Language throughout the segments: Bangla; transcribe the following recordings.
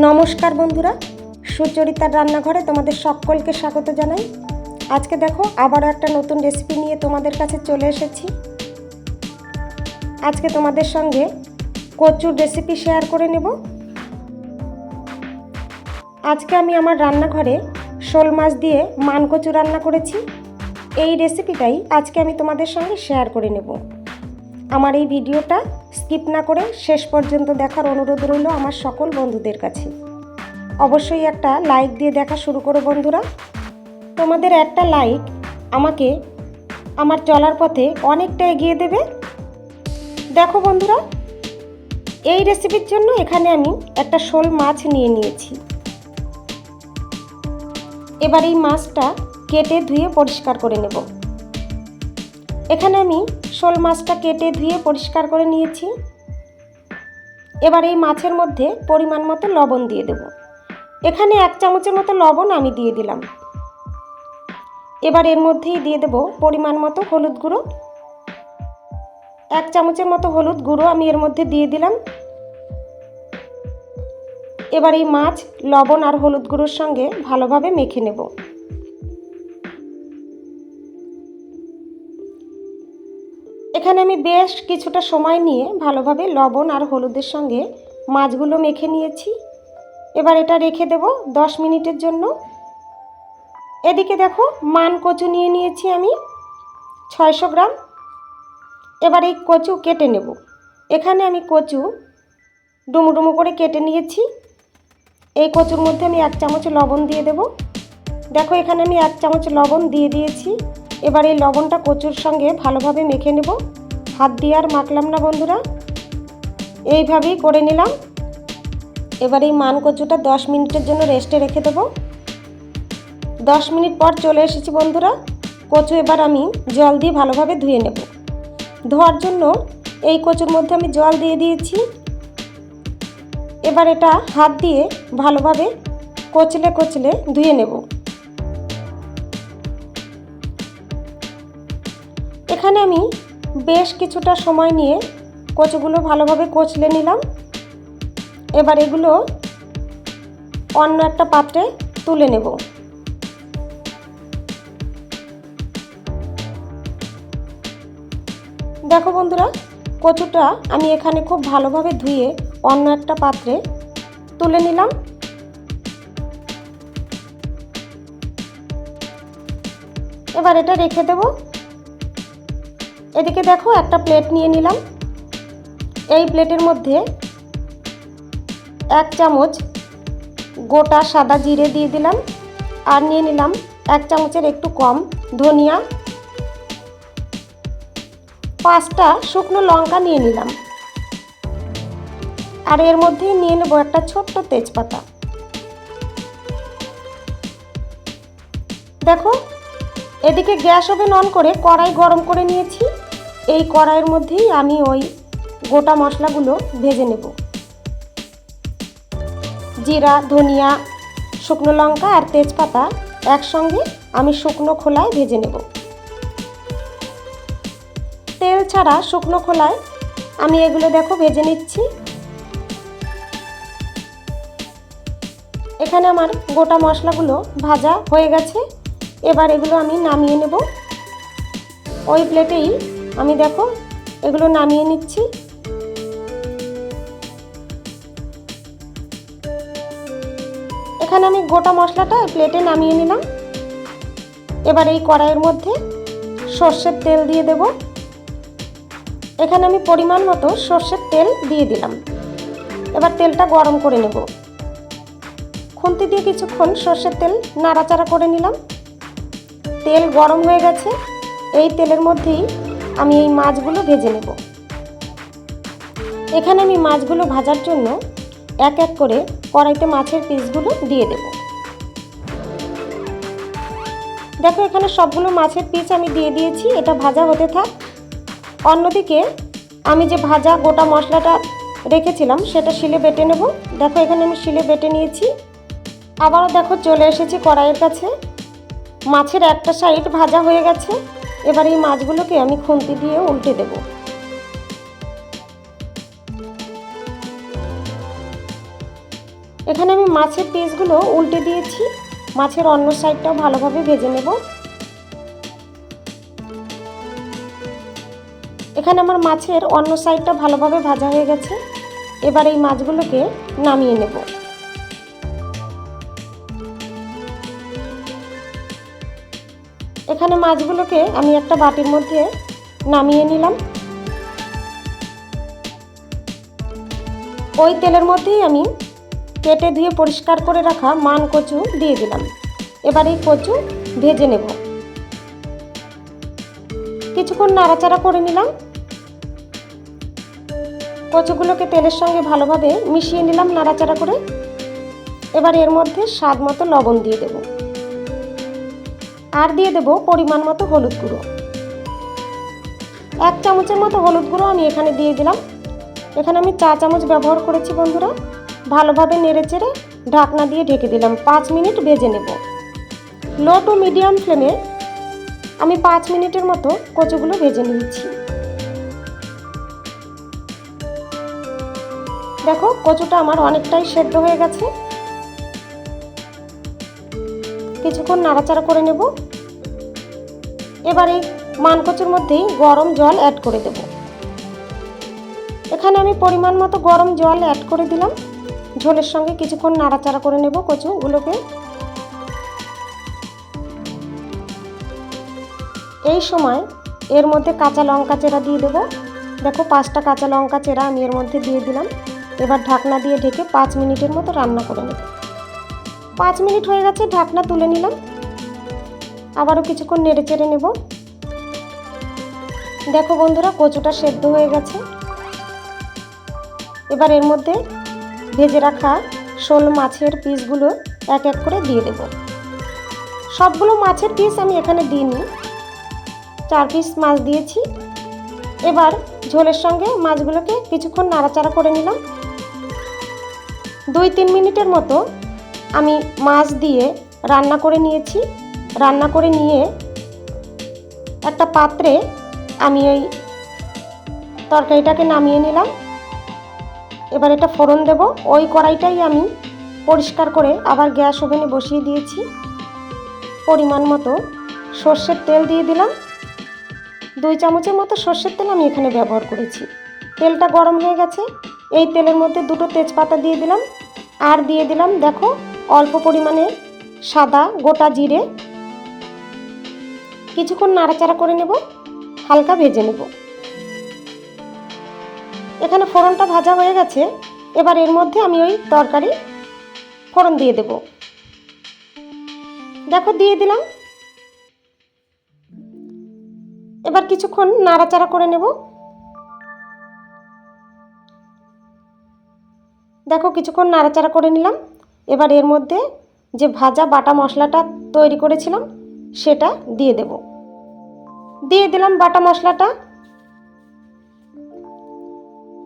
নমস্কার বন্ধুরা, সুচরিতার রান্নাঘরে তোমাদের সকলকে স্বাগত জানাই। আজকে দেখো, আবারও একটা নতুন রেসিপি নিয়ে তোমাদের কাছে চলে এসেছি। আজকে তোমাদের সঙ্গে কচুর রেসিপি শেয়ার করে নেব। আজকে আমি আমার রান্নাঘরে শোল মাছ দিয়ে মান কচু রান্না করেছি। এই রেসিপিটাই আজকে আমি তোমাদের সঙ্গে শেয়ার করে নেব। আমার এই ভিডিওটা স্কিপ না করে শেষ পর্যন্ত দেখার অনুরোধ রইল আমার সকল বন্ধুদের কাছে। অবশ্যই একটা লাইক দিয়ে দেখা শুরু করো বন্ধুরা। তোমাদের একটা লাইক আমাকে আমার চলার পথে অনেকটা এগিয়ে দেবে। দেখো বন্ধুরা, এই রেসিপির জন্য এখানে আমি একটা শোল মাছ নিয়ে নিয়েছি। এবার এই মাছটা কেটে ধুয়ে পরিষ্কার করে নেব। এখানে আমি শোল মাছটা কেটে ধুয়ে পরিষ্কার করে নিয়েছি। এবার এই মাছের মধ্যে পরিমাণ মতো লবণ দিয়ে দেব। এখানে এক চামচের মতো লবণ আমি দিয়ে দিলাম। এবার এর মধ্যেই দিয়ে দেব পরিমাণ মতো হলুদ গুঁড়ো। এক চামচের মতো হলুদ গুঁড়ো আমি এর মধ্যে দিয়ে দিলাম। এবার এই মাছ লবণ আর হলুদ গুঁড়োর সঙ্গে ভালোভাবে মেখে নেব। এখানে আমি বেশ কিছুটা সময় নিয়ে ভালোভাবে লবণ আর হলুদের সঙ্গে মাছগুলো মেখে নিয়েছি। এবার এটা রেখে দেব দশ মিনিটের জন্য। এদিকে দেখো, মান কচু নিয়ে নিয়েছি আমি ছয়শো গ্রাম। এবার এই কচু কেটে নেব। এখানে আমি কচু ডুমু ডুমু করে কেটে নিয়েছি। এই কচুর মধ্যে আমি এক চামচ লবণ দিয়ে দেব। দেখো, এখানে আমি এক চামচ লবণ দিয়ে দিয়েছি। এবার এই লবণটা কচুর সঙ্গে ভালোভাবে মেখে নেব। হাত দিয়ে আর মাখলাম না বন্ধুরা। এইভাবেই করে নিলাম। এবার এই মান কচুটা দশ মিনিটের জন্য রেস্টে রেখে দেব। দশ মিনিট পর চলে এসেছি বন্ধুরা। কচু এবার আমি জল দিয়ে ভালোভাবে ধুয়ে নেব। ধোয়ার জন্য এই কচুর মধ্যে আমি জল দিয়ে দিয়েছি। এবার এটা হাত দিয়ে ভালোভাবে কচলে কচলে ধুয়ে নেব। এখানে আমি বেশ কিছুটা সময় নিয়ে কচুগুলো ভালোভাবে কচলে নিলাম। এবার এগুলো অন্য একটা পাত্রে তুলে নেব। দেখো বন্ধুরা, কচুটা আমি এখানে খুব ভালোভাবে ধুয়ে অন্য একটা পাত্রে তুলে নিলাম। এবার এটা রেখে দেব। এদিকে দেখো, একটা প্লেট নিয়ে নিলাম। এই প্লেটের মধ্যে এক চামচ গোটা সাদা জিরে দিয়ে দিলাম, আর নিয়ে নিলাম এক চামচের একটু কম ধনিয়া। পাঁচটা শুকনো লঙ্কা নিয়ে নিলাম। আর এর মধ্যেই নিয়ে নেব একটা ছোট্ট তেজপাতা। দেখো, এদিকে গ্যাস ওভেন অন করে কড়াই গরম করে নিয়েছি। এই কড়াইয়ের মধ্যেই আমি ওই গোটা মশলাগুলো ভেজে নেব। জিরা, ধনিয়া, শুকনো লঙ্কা আর তেজপাতা একসঙ্গে আমি শুকনো খোলায় ভেজে নেব। তেল ছাড়া শুকনো খোলায় আমি এগুলো দেখো ভেজে নিচ্ছি। এখানে আমার গোটা মশলাগুলো ভাজা হয়ে গেছে। এবার এগুলো আমি নামিয়ে নেব। ওই প্লেটেই আমি দেখো, এগুলো নামিয়ে নিচ্ছি। এখানে আমি গোটা মশলাটা প্লেটে নামিয়ে নিলাম। এবার এই কড়াইয়ের মধ্যে সর্ষের তেল দিয়ে দেব। এখানে আমি পরিমাণ মতো সর্ষের তেল দিয়ে দিলাম। এবার তেলটা গরম করে নেব। খুন্তি দিয়ে কিছুক্ষণ সর্ষের তেল নাড়াচাড়া করে নিলাম। তেল গরম হয়ে গেছে। এই তেলের মধ্যেই আমি এই মাছগুলো ভেজে নেব। এখানে আমি মাছগুলো ভাজার জন্য এক এক করে কড়াইতে মাছের পিসগুলো দিয়ে দেব। দেখো, এখানে সবগুলো মাছের পিস আমি দিয়ে দিয়েছি, এটা ভাজা হতে থাক। অন্যদিকে আমি যে ভাজা গোটা মশলাটা রেখেছিলাম, সেটা শিলে বেটে নেব। দেখো, এখানে আমি শিলে বেটে নিয়েছি। আবারও দেখো, চলে এসেছি কড়াইয়ের কাছে। মাছের একটা সাইড ভাজা হয়ে গেছে। এবার এই মাছগুলোকে আমি খুন্তি দিয়ে উল্টে দেব। এখানে আমি মাছের পিসগুলো উল্টে দিয়েছি। মাছের অন্য সাইডটাও ভালোভাবে ভেজে নেব। এখানে আমার মাছের অন্য সাইডটা ভালোভাবে ভাজা হয়ে গেছে। এবার এই মাছগুলোকে নামিয়ে নেব। এখানে মাছগুলোকে আমি একটা বাটির মধ্যে নামিয়ে নিলাম। ওই তেলের মধ্যেই আমি কেটে ধুয়ে পরিষ্কার করে রাখা মান কচু দিয়ে দিলাম। এবার এই কচু ভেজে নেব। কিছুক্ষণ নাড়াচাড়া করে নিলাম। কচুগুলোকে তেলের সঙ্গে ভালোভাবে মিশিয়ে নিলাম নাড়াচাড়া করে। এবার এর মধ্যে স্বাদ মতো লবণ দিয়ে দেব। আর দিয়ে দেব পরিমাণ মতো হলুদ গুঁড়ো। এক চামচের মতো হলুদ গুঁড়ো আমি এখানে দিয়ে দিলাম। এখানে আমি চা চামচ ব্যবহার করেছি বন্ধুরা। ভালোভাবে নেড়ে চেড়ে ঢাকনা দিয়ে ঢেকে দিলাম। পাঁচ মিনিট ভেজে নেব। লো টু মিডিয়াম ফ্লেমে আমি পাঁচ মিনিটের মতো কচুগুলো ভেজে নিয়েছি। দেখো, কচুটা আমার অনেকটাই সেদ্ধ হয়ে গেছে। কিছুক্ষণ নাড়াচাড়া করে নেব। এবারে মানকচুর মধ্যেই গরম জল অ্যাড করে দেব। এখানে আমি পরিমাণ মতো গরম জল অ্যাড করে দিলাম। ঝোলের সঙ্গে কিছুক্ষণ নাড়াচাড়া করে নেব কচুগুলোকে। এই সময় এর মধ্যে কাঁচা লঙ্কা চেরা দিয়ে দেবো। দেখো পাঁচটা কাঁচা লঙ্কা চেরা আমি এর মধ্যে দিয়ে দিলাম। এবার ঢাকনা দিয়ে ঢেকে পাঁচ মিনিটের মতো রান্না করে নেব। পাঁচ মিনিট হয়ে গেছে, ঢাকনা তুলে নিলাম। আবারও কিছুক্ষণ নেড়ে চেড়ে নেব। দেখো বন্ধুরা, কচুটা সেদ্ধ হয়ে গেছে। এবার এর মধ্যে ভেজে রাখা শোল মাছের পিসগুলো এক এক করে দিয়ে দেব। সবগুলো মাছের পিস আমি এখানে দিইনি। চার পিস মাছ দিয়েছি। এবার ঝোলের সঙ্গে মাছগুলোকে কিছুক্ষণ নাড়াচাড়া করে নিলাম। দুই তিন মিনিটের মতো আমি মাছ দিয়ে রান্না করে নিয়েছি। রান্না করে নিয়ে একটা পাত্রে আমি ওই তরকারিটাকে নামিয়ে নিলাম। এবার এটা ফোড়ন দেব। ওই কড়াইটাই আমি পরিষ্কার করে আবার গ্যাস ওভেনে বসিয়ে দিয়েছি। পরিমাণ মতো সর্ষের তেল দিয়ে দিলাম। দুই চামচের মতো সর্ষের তেল আমি এখানে ব্যবহার করেছি। তেলটা গরম হয়ে গেছে। এই তেলের মধ্যে দুটো তেজপাতা দিয়ে দিলাম। আর দিয়ে দিলাম, দেখো অল্প পরিমাণে সাদা গোটা জিরে। কিছুক্ষণ নাড়াচাড়া করে নেব, হালকা ভেজে নেব। এখানে ফোড়নটা ভাজা হয়ে গেছে, এবার এর মধ্যে আমি ওই তরকারি ফোড়ন দিয়ে দেব। দেখো, দিয়ে দিলাম। এবার কিছুক্ষণ নাড়াচাড়া করে নেব। দেখো, কিছুক্ষণ নাড়াচাড়া করে নিলাম। এবার এর মধ্যে যে ভাজা বাটা মশলাটা তৈরি করেছিলাম, সেটা দিয়ে দেব। দিয়ে দিলাম বাটা মশলাটা।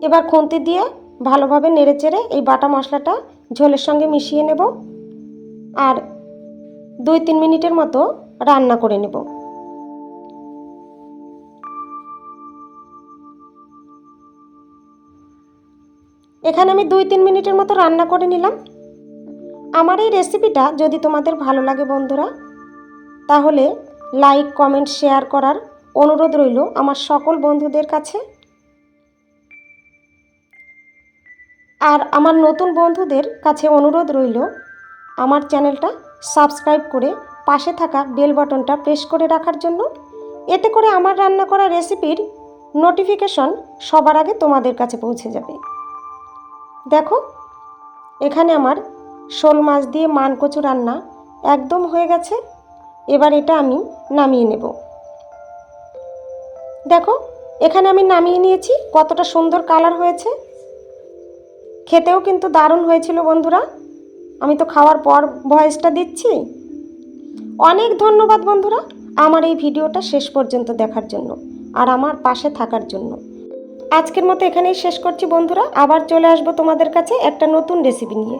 এবার খুন্তি দিয়ে ভালোভাবে নেড়ে চেড়ে এই বাটা মশলাটা ঝোলের সঙ্গে মিশিয়ে নেব আর দুই তিন মিনিটের মতো রান্না করে নেব। এখানে আমি দুই তিন মিনিটের মতো রান্না করে নিলাম। আমার এই রেসিপিটা যদি তোমাদের ভালো লাগে বন্ধুরা, তাহলে লাইক কমেন্ট শেয়ার করার অনুরোধ রইল আমার সকল বন্ধুদের কাছে। আর আমার নতুন বন্ধুদের কাছে অনুরোধ রইল আমার চ্যানেলটা সাবস্ক্রাইব করে পাশে থাকা বেল বাটনটা প্রেস করে রাখার জন্য। এতে করে আমার রান্না করা রেসিপির নোটিফিকেশন সবার আগে তোমাদের কাছে পৌঁছে যাবে। দেখো, এখানে আমার শোল মাছ দিয়ে মান কচু রান্না একদম হয়ে গেছে। এবার এটা আমি নামিয়ে নেব। দেখো, এখানে আমি নামিয়ে নিয়েছি, কতটা সুন্দর কালার হয়েছে। খেতেও কিন্তু দারুণ হয়েছিল বন্ধুরা। আমি তো খাওয়ার পর ভয়েসটা দিচ্ছি। অনেক ধন্যবাদ বন্ধুরা আমার এই ভিডিওটা শেষ পর্যন্ত দেখার জন্য আর আমার পাশে থাকার জন্য। আজকের মতো এখানেই শেষ করছি বন্ধুরা। আবার চলে আসব তোমাদের কাছে একটা নতুন রেসিপি নিয়ে।